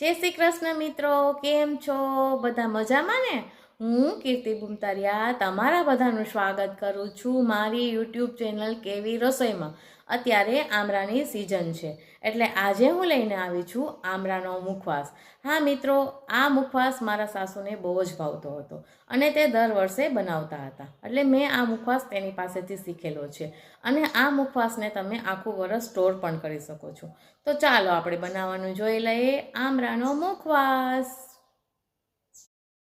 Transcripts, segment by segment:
જય શ્રી કૃષ્ણ મિત્રો, કેમ છો? બધા મજામાં ને? હું કીર્તિ બુમતારિયા તમારા બધાનું સ્વાગત કરું છું મારી યુટ્યુબ ચેનલ કેવી રસોઈમાં. અત્યારે આમરાની સિઝન છે. એટલે આજે હું લઈને આવી છું આમરાનો મુખવાસ. હા મિત્રો, આ મુખવાસ મારા સાસુને બહુ જ ભાવતો હતો અને તે દર વર્ષે બનાવતા હતા. એટલે મેં આ મુખવાસ તેની પાસેથી શીખેલો છે અને આ મુખવાસને તમે આખું વરસ સ્ટોર પણ કરી શકો છો. તો ચાલો આપણે બનાવવાનું જોઈ લઈએ આમરાનો મુખવાસ.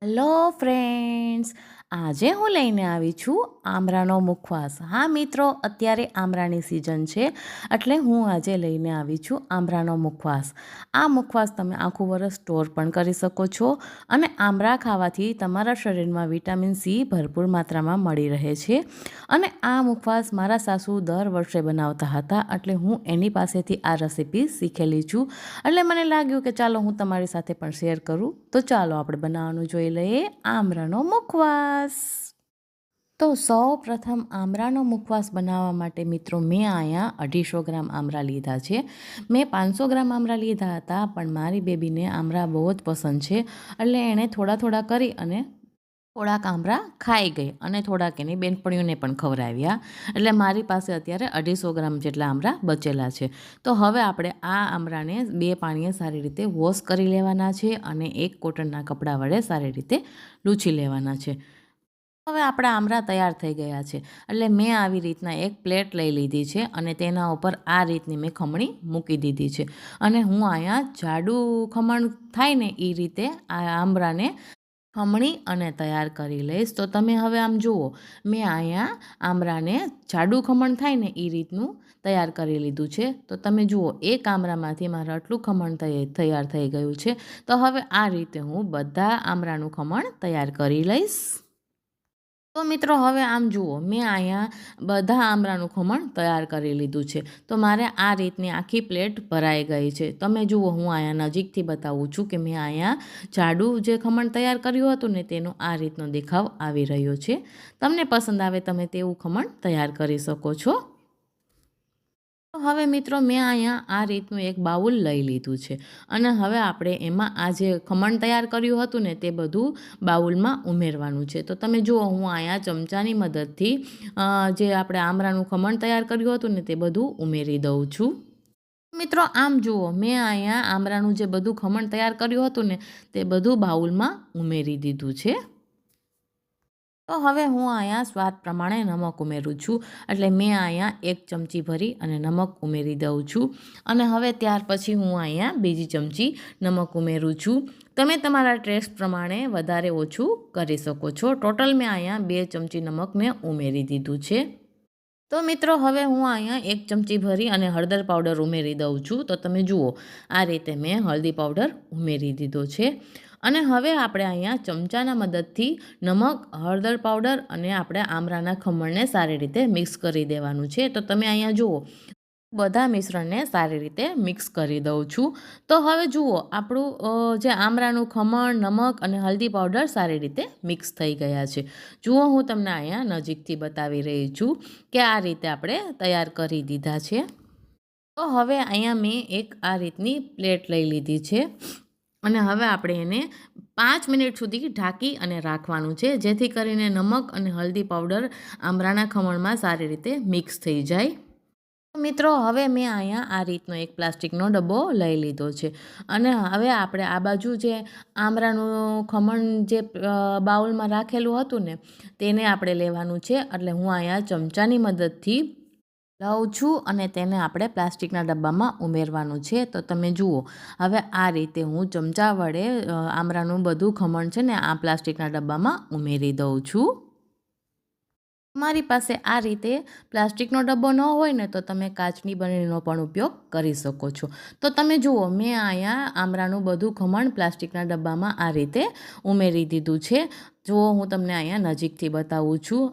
હેલો ફ્રેન્ડ્સ આજે હું લઈને આવી છું આમરાનો મુખવાસ. હા મિત્રો, અત્યારે આમરાની સિઝન છે, એટલે હું આજે લઈને આવી છું આમરાનો મુખવાસ. આ મુખવાસ તમે આખું વરસ સ્ટોર પણ કરી શકો છો અને આમરા ખાવાથી તમારા શરીરમાં વિટામિન સી ભરપૂર માત્રામાં મળી રહે છે. અને આ મુખવાસ મારા સાસુ દર વર્ષે બનાવતા હતા, એટલે હું એની પાસેથી આ રેસીપી શીખેલી છું. એટલે મને લાગ્યું કે ચાલો હું તમારી સાથે પણ શેર કરું. તો ચાલો આપણે બનાવવાનું જોઈ લઈએ આમરાનો મુખવાસ. તો સૌ પ્રથમ આમરાનો મુખવાસ બનાવવા માટે મિત્રો મેં અહીંયા અઢીસો ગ્રામ આમરા લીધા છે. મેં પાંચસો ગ્રામ આમરા લીધા હતા, પણ મારી બેબીને આમરા બહુ જ પસંદ છે. એટલે એણે થોડા થોડા કરી અને થોડાક આમરા ખાઈ ગઈ અને થોડાક એની બેનપણીઓને પણ ખવડાવ્યા. એટલે મારી પાસે અત્યારે અઢીસો ગ્રામ જેટલા આમરા બચેલા છે. તો હવે આપણે આ આમરાને બે પાણીએ સારી રીતે વોશ કરી લેવાના છે અને એક કોટનના કપડાં વડે સારી રીતે લૂછી લેવાના છે. હવે આપણા આમરા તૈયાર થઈ ગયા છે. એટલે મેં આવી રીતના એક પ્લેટ લઈ લીધી છે અને તેના ઉપર આ રીતની મેં ખમણી મૂકી દીધી છે. અને હું અહીંયા જાડું ખમણ થાય ને એ રીતે આ આમરાને ખમણી અને તૈયાર કરી લઈશ. તો તમે હવે આમ જુઓ, મેં અહીંયા આમરાને જાડું ખમણ થાય ને એ રીતનું તૈયાર કરી લીધું છે. તો તમે જુઓ, એક આમરામાંથી મારે આટલું ખમણ તૈયાર થઈ ગયું છે. તો હવે આ રીતે હું બધા આમરાનું ખમણ તૈયાર કરી લઈશ. તો મિત્રો હવે આમ જુઓ, મેં અહીંયા બધા આમરાનું ખમણ તૈયાર કરી લીધું છે. તો મારે આ રીતની આખી પ્લેટ ભરાઈ ગઈ છે. તમે જુઓ, હું અહીંયા નજીકથી બતાવું છું કે મેં અહીંયા જાડું જે ખમણ તૈયાર કર્યું હતું ને તેનો આ રીતનો દેખાવ આવી રહ્યો છે. તમને પસંદ આવે તમે તેવું ખમણ તૈયાર કરી શકો છો. હવે મિત્રો મેં અહીંયા આ રીતનું એક બાઉલ લઈ લીધું છે. અને હવે આપણે એમાં આ જે ખમણ તૈયાર કર્યું હતું ને તે બધું બાઉલમાં ઉમેરવાનું છે. તો તમે જુઓ, હું અહીંયા ચમચાની મદદથી જે આપણે આમરાનું ખમણ તૈયાર કર્યું હતું ને તે બધું ઉમેરી દઉં છું. મિત્રો આમ જુઓ, મેં અહીંયા આમરાનું જે બધું ખમણ તૈયાર કર્યું હતું ને તે બધું બાઉલમાં ઉમેરી દીધું છે. તો હવે હું અહીંયા સ્વાદ પ્રમાણે નમક ઉમેરું છું. એટલે મેં અહીંયા એક ચમચી ભરી અને નમક ઉમેરી દઉં છું. અને હવે ત્યાર પછી હું અહીંયા બીજી ચમચી નમક ઉમેરું છું. તમે તમારા ટેસ્ટ પ્રમાણે વધારે ઓછું કરી શકો છો. ટોટલ મેં અહીંયા બે ચમચી નમક મેં ઉમેરી દીધું છે. તો મિત્રો, હવે હું અહીંયા એક ચમચી ભરી અને હળદર પાવડર ઉમેરી દઉં છું. તો તમે જુઓ, આ રીતે મેં હળદી પાવડર ઉમેરી દીધો છે. અને હવે આપણે અહીંયા ચમચાના મદદથી નમક, હળદર પાવડર અને આપણે આમરાના ખમણને સારી રીતે મિક્સ કરી દેવાનું છે. તો તમે અહીંયા જુઓ, બધા મિશ્રણને સારી રીતે મિક્સ કરી દઉં છું. તો હવે જુઓ, આપણું જે આમરાનું ખમણ, નમક અને હલ્દી પાવડર સારી રીતે મિક્સ થઈ ગયા છે. જુઓ, હું તમને અહીંયા નજીકથી બતાવી રહી છું કે આ રીતે આપણે તૈયાર કરી દીધા છે. તો હવે અહીંયા મેં એક આ રીતની પ્લેટ લઈ લીધી છે. અને હવે આપણે એને પાંચ મિનિટ સુધી ઢાંકી અને રાખવાનું છે, જેથી કરીને નમક અને હલ્દી પાવડર આમરાના ખમણમાં સારી રીતે મિક્સ થઈ જાય. મિત્રો, હવે મેં અહીંયા આ રીતનો એક પ્લાસ્ટિકનો ડબ્બો લઈ લીધો છે. અને હવે આપણે આ બાજુ જે આમરાનું ખમણ જે બાઉલમાં રાખેલું હતું ને, તેને આપણે લેવાનું છે. એટલે હું અહીંયા ચમચાની મદદથી લઉં છું અને તેને આપણે પ્લાસ્ટિકના ડબ્બામાં ઉમેરવાનું છે. તો તમે જુઓ, હવે આ રીતે હું ચમચા વડે આમરાનું બધું ખમણ છે ને આ પ્લાસ્ટિકના ડબ્બામાં ઉમેરી દઉં છું. મારી પાસે આ રીતે પ્લાસ્ટિકનો ડબ્બો ન હોય ને તો તમે કાચની બરણીનો પણ ઉપયોગ કરી શકો છો. તો તમે જુઓ, મેં અહીંયા આમરાનું બધું ખમણ પ્લાસ્ટિકના ડબ્બામાં આ રીતે ઉમેરી દીધું છે. જુઓ, હું તમને અહીંયા નજીકથી બતાવું છું.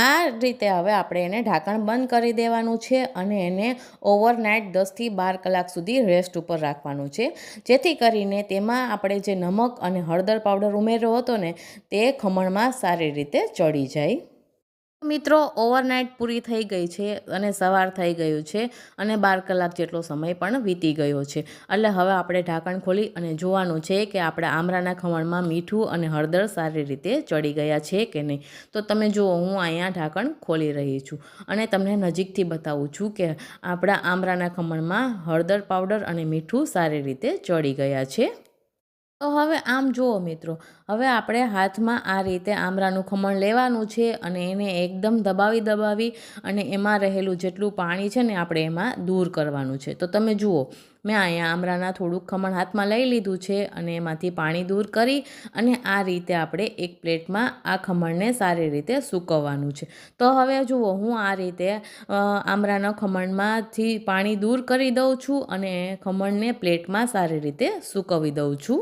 આ રીતે હવે આપણે એને ઢાંકણ બંધ કરી દેવાનું છે અને એને ઓવરનાઇટ દસથી બાર કલાક સુધી રેસ્ટ ઉપર રાખવાનું છે. જેથી કરીને તેમાં આપણે જે નમક અને હળદર પાવડર ઉમેર્યો હતો ને, તે ખમણમાં સારી રીતે ચડી જાય. મિત્રો ઓવરનાઇટ પૂરી થઈ ગઈ છે અને સવાર થઈ ગયું છે અને બાર કલાક જેટલો સમય પણ વીતી ગયો છે. એટલે હવે આપણે ઢાંકણ ખોલી અને જોવાનું છે કે આપણા આમરાના ખમણમાં મીઠું અને હળદર સારી રીતે ચડી ગયા છે કે નહીં. તો તમે જુઓ, હું અહીંયા ઢાંકણ ખોલી રહી છું અને તમને નજીકથી બતાવું છું કે આપણા આમરાના ખમણમાં હળદર પાવડર અને મીઠું સારી રીતે ચડી ગયા છે. તો હવે આમ જુઓ મિત્રો, હવે આપણે હાથમાં આ રીતે આમરાનું ખમણ લેવાનું છે અને એને એકદમ દબાવી દબાવી અને એમાં રહેલું જેટલું પાણી છે ને આપણે એમાં દૂર કરવાનું છે. તો તમે જુઓ, મેં અહીંયા આમરાના થોડુંક ખમણ હાથમાં લઈ લીધું છે અને એમાંથી પાણી દૂર કરી અને આ રીતે આપણે એક પ્લેટમાં આ ખમણને સારી રીતે સૂકવવાનું છે. તો હવે જુઓ, હું આ રીતે આમરાના ખમણમાંથી પાણી દૂર કરી દઉં છું અને ખમણને પ્લેટમાં સારી રીતે સૂકવી દઉં છું.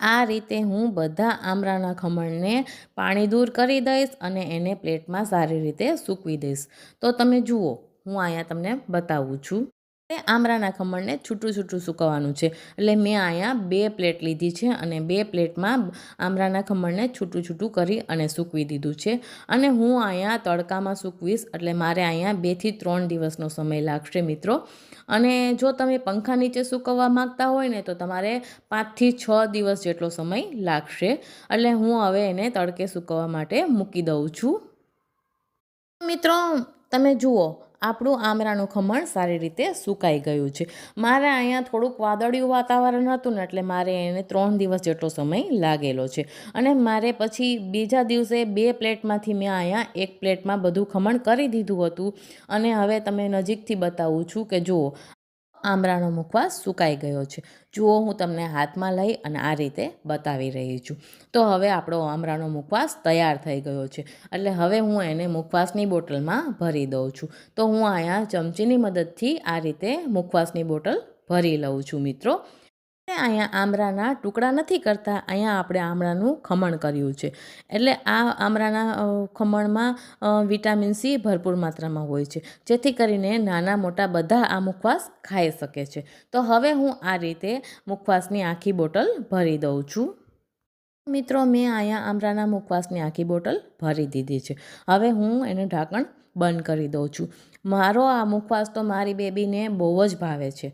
આ રીતે હું બધા આમરાના ખમણને પાણી દૂર કરી દઈશ અને એને પ્લેટમાં સારી રીતે સૂકવી દઈશ. તો તમે જુઓ, હું અહીંયા તમને બતાવું છું. આમરાના ખમણને છૂટું છૂટું સૂકવવાનું છે. એટલે મેં અહીંયા બે પ્લેટ લીધી છે અને બે પ્લેટમાં આમરાના ખમણને છૂટું છૂટું કરી અને સૂકવી દીધું છે. અને હું અહીંયા તડકામાં સૂકવીશ એટલે મારે અહીંયા બેથી ત્રણ દિવસનો સમય લાગશે મિત્રો. અને જો તમે પંખા નીચે સૂકવવા માગતા હોય ને તો તમારે પાંચથી છ દિવસ જેટલો સમય લાગશે. એટલે હું હવે એને તડકે સૂકવવા માટે મૂકી દઉં છું. મિત્રો તમે જુઓ, આપણું આમરાનું ખમણ સારી રીતે સુકાઈ ગયું છે. મારે અહીંયા થોડુંક વાદળિયું વાતાવરણ હતું ને એટલે મારે એને ત્રણ દિવસ જેટલો સમય લાગેલો છે. અને મારે પછી બીજા દિવસે બે પ્લેટમાંથી મેં અહીંયા એક પ્લેટમાં બધું ખમણ કરી દીધું હતું. અને હવે તમે નજીકથી બતાવું છું કે જુઓ આમળાનો મુખવાસ સુકાઈ ગયો છે. જુઓ, હું તમને હાથમાં લઈ અને આ રીતે બતાવી રહી છું. તો હવે આપણો આમરાનો મુખવાસ તૈયાર થઈ ગયો છે. એટલે હવે હું એને મુખવાસની બોટલમાં ભરી દઉં છું. તો હું અહીંયા ચમચીની મદદથી આ રીતે મુખવાસની બોટલ ભરી લઉં છું, મિત્રો. અહીંયા આમળાના ટુકડા નથી કરતા, અહીંયા આપણે આમળાનું ખમણ કર્યું છે. એટલે આ આમળાના ખમણમાં વિટામિન સી ભરપૂર માત્રામાં હોય છે, જેથી કરીને નાના મોટા બધા આ મુખવાસ ખાઈ શકે છે. તો હવે હું આ રીતે મુખવાસની આખી બોટલ ભરી દઉં છું. મિત્રો, મેં અહીંયા આમળાના મુખવાસની આખી બોટલ ભરી દીધી છે. હવે હું એને ઢાંકણ બંધ કરી દઉં છું. મારો આ મુખવાસ તો મારી બેબીને બહુ જ ભાવે છે.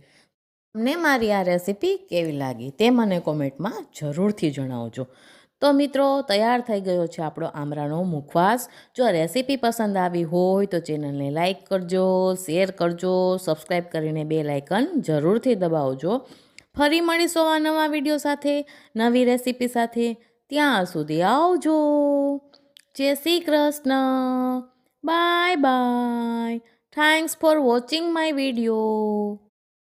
તમને મારી આ રેસીપી કેવી લાગી તે મને કોમેન્ટમાં જરૂરથી જણાવજો. તો મિત્રો, તૈયાર થઈ ગયો છે આપણો આમરાનો મુખવાસ. જો રેસીપી પસંદ આવી હોય તો ચેનલને લાઇક કરજો, શેર કરજો સબસ્ક્રાઈબ કરીને બે લાઇકન જરૂરથી દબાવજો. ફરી મળીશું આ નવા વીડિયો સાથે, નવી રેસીપી સાથે. ત્યાં સુધી આવજો. Jai Shri Krishna. Bye bye. Thanks for watching my video